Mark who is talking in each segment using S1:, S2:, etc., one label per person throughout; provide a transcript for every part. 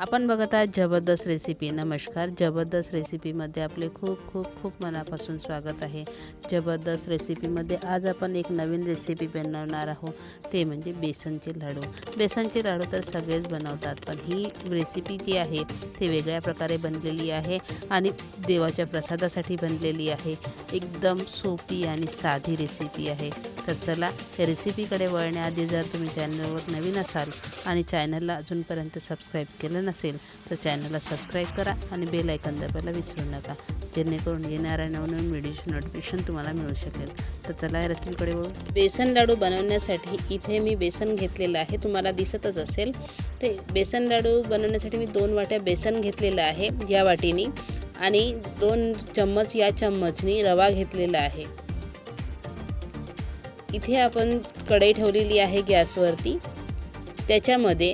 S1: आपण बघत आहात जबरदस्त रेसिपी नमस्कार. जबरदस्त रेसिपीमध्ये आपले खूप खूप खूप मनापासून स्वागत आहे. जबरदस्त रेसिपीमध्ये आज आपण एक नवीन रेसिपी बनवणार आहोत. ते म्हणजे बेसनचे लाडू. बेसनचे लाडू तर सगळेच बनवतात पण ही रेसिपी जी आहे ती वेगळ्या प्रकारे बनलेली आहे आणि देवाच्या प्रसादासाठी बनलेली आहे. एकदम सोपी आणि साधी रेसिपी आहे. तर चला या रेसिपीकडे वळण्याआधी जर तुम्ही चॅनलवर नवीन असाल आणि चॅनलला अजूनपर्यंत सबस्क्राईब केलं नसेल तर चॅनलला सबस्क्राईब करा आणि बेल ऐकन दाबायला विसरू नका. जेणेकरून येणाऱ्या नवनवीन व्हिडिओची नोटिफिकेशन तुम्हाला मिळू शकेल. तर चला या रेसिपीकडे वळू. बेसन लाडू बनवण्यासाठी इथे मी बेसन घेतलेलं आहे. तुम्हाला दिसतच असेल. ते बेसन लाडू बनवण्यासाठी मी दोन वाट्या बेसन घेतलेलं आहे या वाटीनी आणि दोन चम्मच या चम्मचनी रवा घेतलेला आहे. इथे आपण कढई ठेवलेली आहे गॅसवरती. त्याच्यामध्ये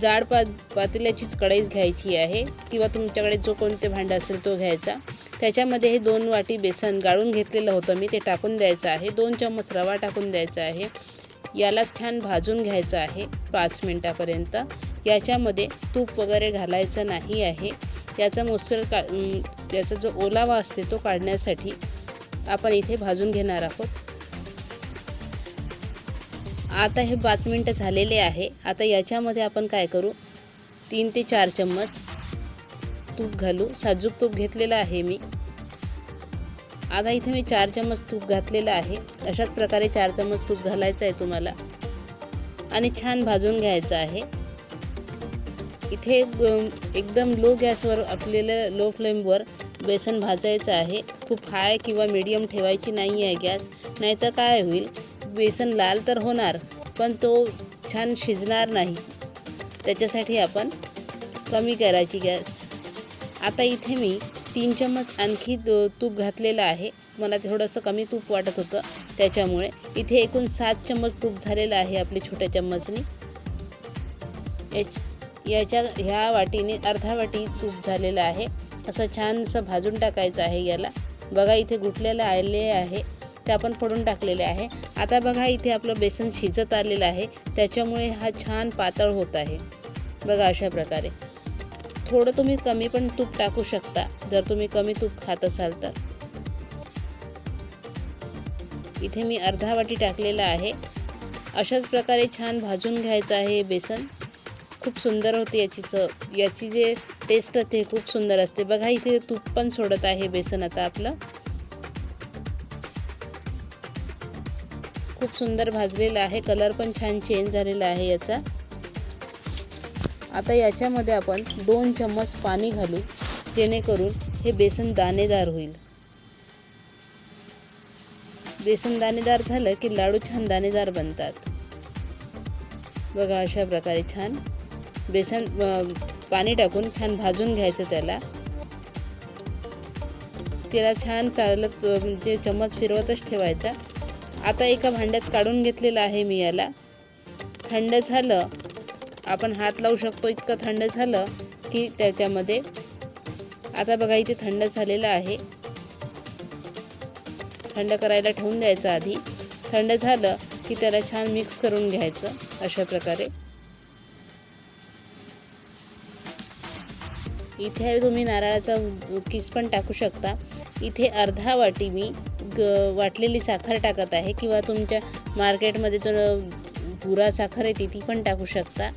S1: जाड पा पातेल्याचीच कढईच घ्यायची आहे किंवा तुमच्याकडे जो कोणते भांडं असेल तो घ्यायचा. त्याच्यामध्ये हे दोन वाटी बेसन गाळून घेतलेलं होतं मी ते टाकून द्यायचं आहे. दोन चम्मच रवा टाकून द्यायचा आहे. याला छान भाजून घ्यायचं आहे पाच मिनटापर्यंत. याच्यामध्ये तूप वगैरे घालायचं नाही आहे. याचा मोस्टर का याचा जो ओलावा असते तो काढण्यासाठी आपण इथे भाजून घेणार आहोत. आता हे पाच मिनटं झालेले आहे. आता याच्यामध्ये आपण काय करू? तीन ते चार चम्मच तूप घालू. साजूक तूप घेतलेलं आहे मी. आता इथे मी चार चम्मच तूप घातलेलं आहे. अशाच प्रकारे चार चम्मच तूप घालायचं आहे तुम्हाला. आणि छान भाजून घ्यायचं आहे. इथे एकदम लो गॅसवर आपल्याला लो फ्लेमवर बेसन भाजायचं आहे. खूप हाय किंवा मीडियम ठेवायची नाही आहे गॅस. नाहीतर काय होईल? बेसन लाल तर होणार पण तो छान शिजणार नाही. त्याच्यासाठी आपण कमी करायची गॅस. आता इथे मी तीन चम्मच आणखी तूप घातलेलं आहे. मला थोडंसं कमी तूप वाटत होतं. त्याच्यामुळे इथे एकूण सात चम्मच तूप झालेलं आहे आपली छोट्या चम्मचनी. याच याच्या ह्या वाटीने अर्धा वाटी तूप झालेलं आहे. असं छानसं भाजून टाकायचं आहे याला. बघा इथे गुटलेलं आले आहे. ते आपण फोडून टाकलेले आहे. आता बघा इथे आपलं बेसन शिजत आलेलं आहे. त्याच्यामुळे हा छान पातळ होत आहे. बघा अशा प्रकारे. थोडं तुम्ही कमी पण तूप टाकू शकता जर तुम्ही कमी तूप खात असाल तर. इथे मी अर्धा वाटी टाकलेला आहे. अशाच प्रकारे छान भाजून घ्यायचं आहे हे बेसन. खूप सुंदर होते याची चव याची जे टेस्ट असते खूप सुंदर असते. बघा इथे तूप पण सोडत आहे बेसन आता आपलं. खूप सुंदर भाजलेलं आहे. कलर पण छान चेंज झालेला आहे याचा. आता याच्यामध्ये आपण दोन चम्मच पाणी घालू. जेणेकरून हे बेसन दाणेदार होईल. बेसन दाणेदार झालं की लाडू छान दाणेदार बनतात. बघा अशा प्रकारे छान बेसन पाणी टाकून छान भाजून घ्यायचं त्याला. त्याला छान चालत म्हणजे चम्मच फिरवतच ठेवायचा. आता एका भांड्यात काढून घेतलेलं आहे मी याला. थंड झालं आपण हात लावू शकतो इतकं थंड झालं की त्याच्यामध्ये. आता बघा इथे थंड झालेलं आहे. थंड करायला ठेवून द्यायचं आधी. थंड झालं की त्याला छान मिक्स करून घ्यायचं अशा प्रकारे. इथे तुम्ही नारळाचा किस पण टाकू शकता. इथे अर्धा वाटी मी एक वाटलेली साखर टाकत आहे किंवा तुमच्या मार्केटमध्ये जर भुरा साखर आहे ती ती पण टाकू शकता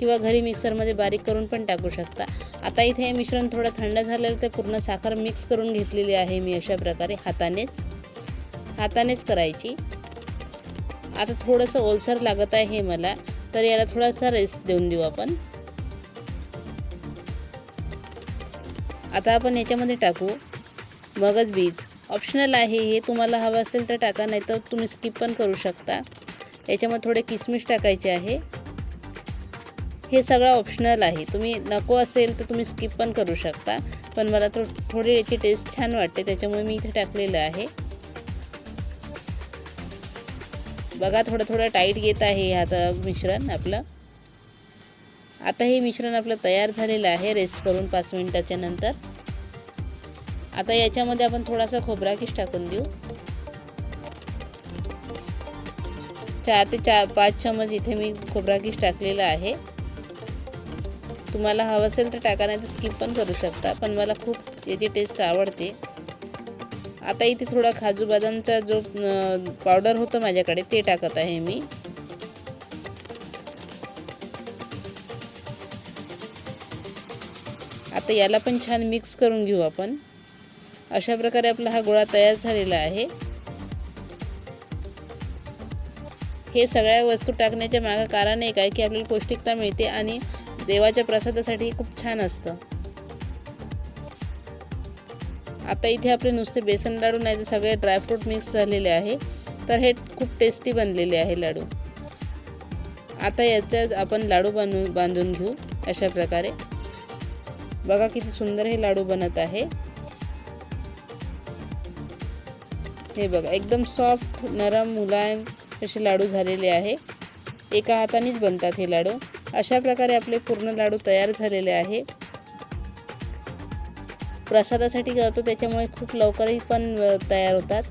S1: किंवा घरी मिक्सरमध्ये बारीक करून पण टाकू शकता. आता इथे हे मिश्रण थोडं थंड झालेलं तर पूर्ण साखर मिक्स करून घेतलेली आहे मी अशा प्रकारे हातानेच. हातानेच करायची. आता थोडंसं ओलसर लागत आहे हे मला तर याला थोडासा रेस्ट देऊन देऊ आपण. आता आपण याच्यामध्ये टाकू मगज बीज. ऑप्शनल आहे हे तुम्हाला हवं असेल तर टाका नाही तर तुम्ही स्किप पण करू शकता. याच्यामध्ये थोडे किसमिस टाकायचे आहे. हे सगळं ऑप्शनल आहे. तुम्ही नको असेल तर तुम्ही स्किप पण करू शकता. पण मला थो थोडी याची टेस्ट छान वाटते त्याच्यामुळे मी इथे टाकलेलं आहे. बघा थोडं थोडं टाईट येत आहे आता मिश्रण आपलं. आता हे मिश्रण आपलं तयार झालेलं आहे रेस्ट करून पाच मिनटाच्या नंतर. आता याच्यामध्ये आपण थोडासा खोबरा किस टाकून देऊ. चार ते चार पाच चमच इथे मी खोबरा किस टाकलेला आहे. तुम्हाला हवं असेल तर टाका नाही तर स्किप पण करू शकता पण मला खूप याची टेस्ट आवडते. आता इथे थोडा काजू बदामचा जो पावडर होतं माझ्याकडे ते टाकत आहे मी. आता याला पण छान मिक्स करून घेऊ आपण. अशा प्रकारे आपला हा गोळा तयार झालेला आहे. हे सगळ्या वस्तू टाकण्याच्या मागं कारण एक आहे की आपल्याला पौष्टिकता मिळते आणि देवाच्या प्रसादासाठी खूप छान असतं. आता इथे आपले नुसते बेसन लाडू नाही तर सगळे ड्रायफ्रूट मिक्स झालेले आहे. तर हे खूप टेस्टी बनलेले आहे लाडू. आता याच्यात आपण लाडू बनवून बांधून घेऊ अशा प्रकारे. बघा किती सुंदर हे लाडू बनत आहे. हे बघा एकदम सॉफ्ट नरम मुलायम असे लाडू झालेले आहे. एका हातानेच बनतात हे लाडू. अशा प्रकारे आपले पूर्ण लाडू तयार झालेले आहे. प्रसादासाठी करतो त्याच्यामुळे खूप लवकरही पण तयार होतात.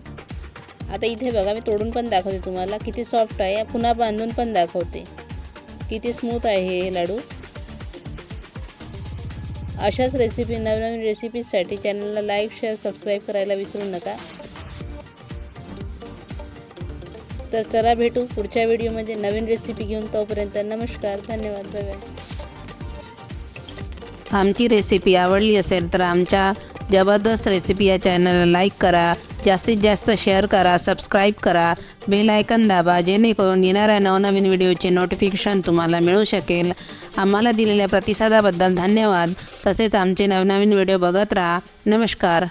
S1: आता इथे बघा मी तोडून पण दाखवते तुम्हाला. किती सॉफ्ट आहे. पुन्हा बांधून पण दाखवते. किती स्मूथ आहे हे लाडू. अशाच रेसिपी नवनवीन रेसिपीजसाठी चॅनलला लाईक शेअर सबस्क्राईब करायला विसरू नका. तर चला भेटू पुढच्या व्हिडिओमध्ये नवीन रेसिपी घेऊन. तोपर्यंत नमस्कार धन्यवाद बाय
S2: आमची रेसिपी आवडली असेल तर आमच्या जबरदस्त रेसिपी या चॅनलला लाईक करा. जास्तीत जास्त शेअर करा सबस्क्राईब करा. बेल आयकन दाबा जेणेकरून येणाऱ्या नवनवीन व्हिडिओचे नोटिफिकेशन तुम्हाला मिळू शकेल. आम्हाला दिलेल्या प्रतिसादाबद्दल धन्यवाद. तसेच आमचे नवनवीन व्हिडिओ बघत राहा. नमस्कार.